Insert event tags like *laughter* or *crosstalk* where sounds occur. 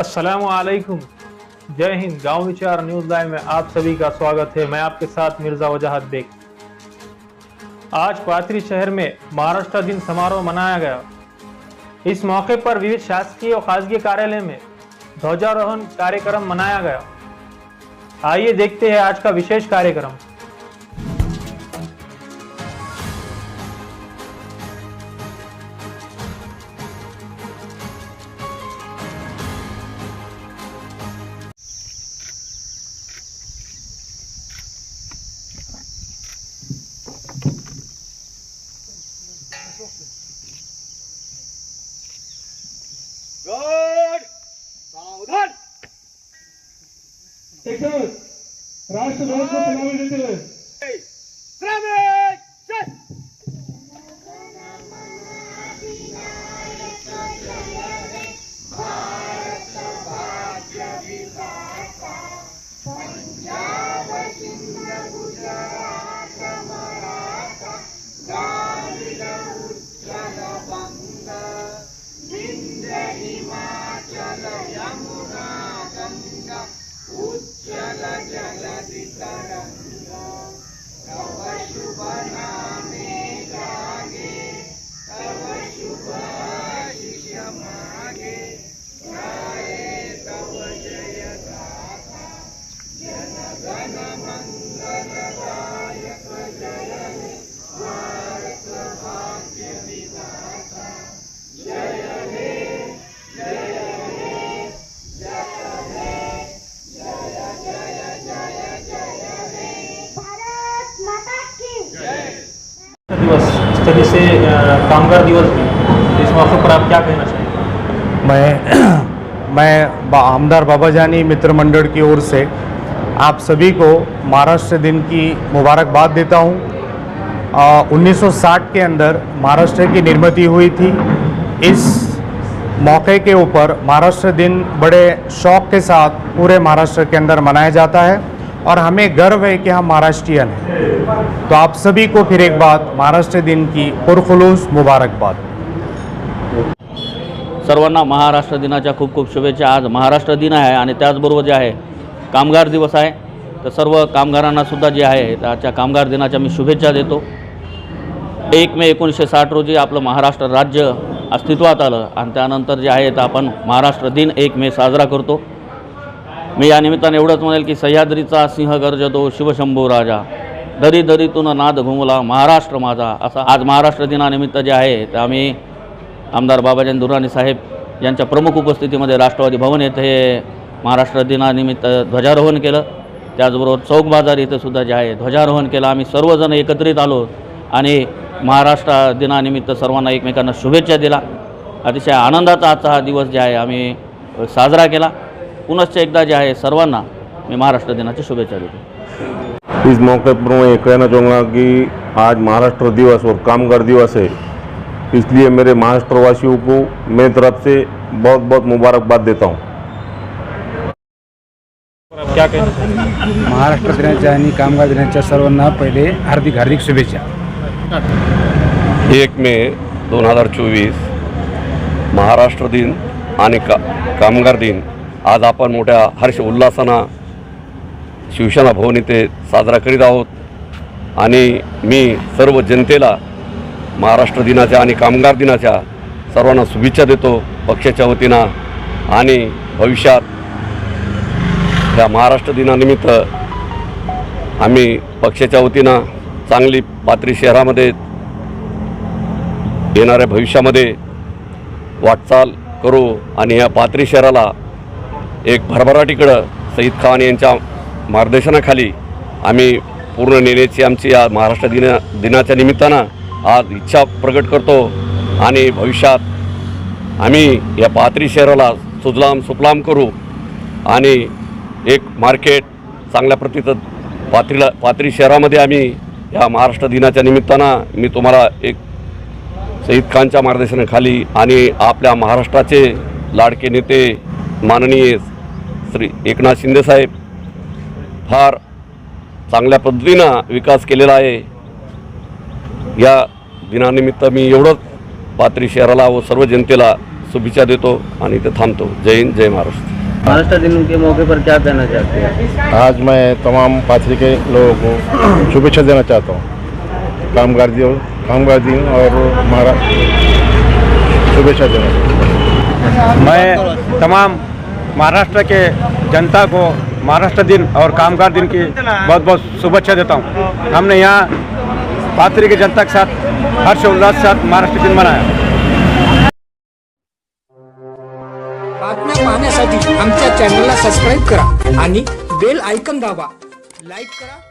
असलकुम जय हिंद, गाँव विचार न्यूज़ लाइव में आप सभी का स्वागत है। मैं आपके साथ मिर्ज़ा वजाहत बेग। आज पाथरी शहर में महाराष्ट्र दिन समारोह मनाया गया। इस मौके पर विविध शासकीय और खासगी कार्यालय में ध्वजारोहण कार्यक्रम मनाया गया। आइए देखते हैं आज का विशेष कार्यक्रम। गड सावधान. श्रमिक चल भारत माता दिवस से कामगार दिवस इस मौके पर आप क्या कहना चाहेंगे मैं *clears throat* मैं आमदार बाबा जानी मित्र मंडल की ओर से आप सभी को महाराष्ट्र दिन की मुबारकबाद देता हूँ। 1960 के अंदर महाराष्ट्र की निर्मित हुई थी। इस मौके के ऊपर महाराष्ट्र दिन बड़े शौक के साथ पूरे महाराष्ट्र के अंदर मनाया जाता है और हमें गर्व है कि हम महाराष्ट्रियन हैं। तो आप सभी को फिर एक बात महाराष्ट्र दिन की पुरखलूस मुबारकबाद। सर्वांना महाराष्ट्र दिनाच्या खूप खूप शुभेच्छा. आज महाराष्ट्र दिन आहे आणि त्याचबरोबर जे आहे कामगार दिवस आहे. तर सर्व कामगारांनासुद्धा जे आहे त्याच्या कामगार दिनाच्या मी शुभेच्छा देतो. एक मे एकोणीसशे साठ रोजी आपलं महाराष्ट्र राज्य अस्तित्वात आलं आणि त्यानंतर जे आहे तर आपण महाराष्ट्र दिन एक मे साजरा करतो. मी या निमित्ताने एवढंच म्हणेल की सह्याद्रीचा सिंह गर्जतो शिवशंभू राजा. दरी दरीतून नाद घुमला महाराष्ट्र माझा. असा आज महाराष्ट्र दिनानिमित्त जे आहे तर आम्ही आमदार बाबाजान दुराणी साहेब यांच्या प्रमुख उपस्थितीमध्ये राष्ट्रवादी भवन येथे महाराष्ट्र दिनानिमित्त ध्वजारोहण केलं. त्याचबरोबर चौक बाजार इथं सुद्धा जे आहे ध्वजारोहण केलं. आम्ही सर्वजण एकत्रित आलो आणि महाराष्ट्र दिनानिमित्त सर्वांना एकमेकांना शुभेच्छा दिला. अतिशय आनंदाचा आजचा हा दिवस जे आहे आम्ही साजरा केला. पुनश्च एकदा जे आहे सर्वांना मी महाराष्ट्र दिनाची शुभेच्छा देतो. इस मौके पर मैं ये कहना चाहूँगा कि आज महाराष्ट्र दिवस और कामगार दिवस है। इसलिए मेरे महाराष्ट्रवासियों को मेरी तरफ से बहुत बहुत मुबारकबाद देता हूँ। क्या महाराष्ट्र दिनाच्या आणि कामगार दिनाच्या सर्वांना पहिले हार्दिक हार्दिक शुभेच्छा. एक मे दोन हजार चोवीस महाराष्ट्र दिन आणि का कामगार दिन. आज आपण मोठ्या हर्ष उल्हासानं शिवसेना भवन इथे साजरा करीत आहोत. आणि मी सर्व जनतेला महाराष्ट्र दिनाच्या आणि कामगार दिनाच्या सर्वांना शुभेच्छा देतो पक्षाच्या वतीनं. आणि भविष्यात या महाराष्ट्र दिनानिमित्त आम्ही पक्षाच्या वतीनं चांगली पात्री शहरामध्ये येणाऱ्या भविष्यामध्ये वाटचाल करू आणि या पात्री शहराला एक भरभराटीकडं सईद खान यांच्या मार्गदर्शनाखाली आम्ही पूर्ण नेण्याची आमची या महाराष्ट्र दिना दिनाच्या निमित्तानं आज इच्छा प्रकट करतो आणि भविष्यात आम्ही या पात्री शहराला सुजलाम सुफलाम करू आणि एक मार्केट चांगल्या प्रतीचं पाथरीला पाथरी शहरामध्ये आम्ही या महाराष्ट्र दिनाच्या निमित्तानं मी तुम्हाला एक सईद खानच्या मार्गदर्शनाखाली आणि आपल्या महाराष्ट्राचे लाडके नेते माननीय श्री एकनाथ शिंदेसाहेब फार चांगल्या पद्धतीनं विकास केलेला आहे. या दिनानिमित्त मी एवढंच पाथरी शहराला व सर्व जनतेला शुभेच्छा देतो आणि इथे थांबतो. जय हिंद जय महाराष्ट्र. महाराष्ट्र दिन के मौके पर क्या कहना चाहते हैं? आज मैं तमाम पाथरी के लोगों को शुभेच्छा देना चाहता हूँ। कामगार दिवस कामगार दिन और महारा शुभेच्छा देना चाहता हूँ। मैं तमाम महाराष्ट्र के जनता को महाराष्ट्र दिन और कामगार दिन की बहुत बहुत शुभेच्छा देता हूँ। हमने यहाँ पात्री की जनता के साथ हर्ष उल्लास के साथ महाराष्ट्र दिन मनाया। आमच्या चॅनलला सबस्क्राईब करा आणि बेल आयकन दाबा. लाईक करा.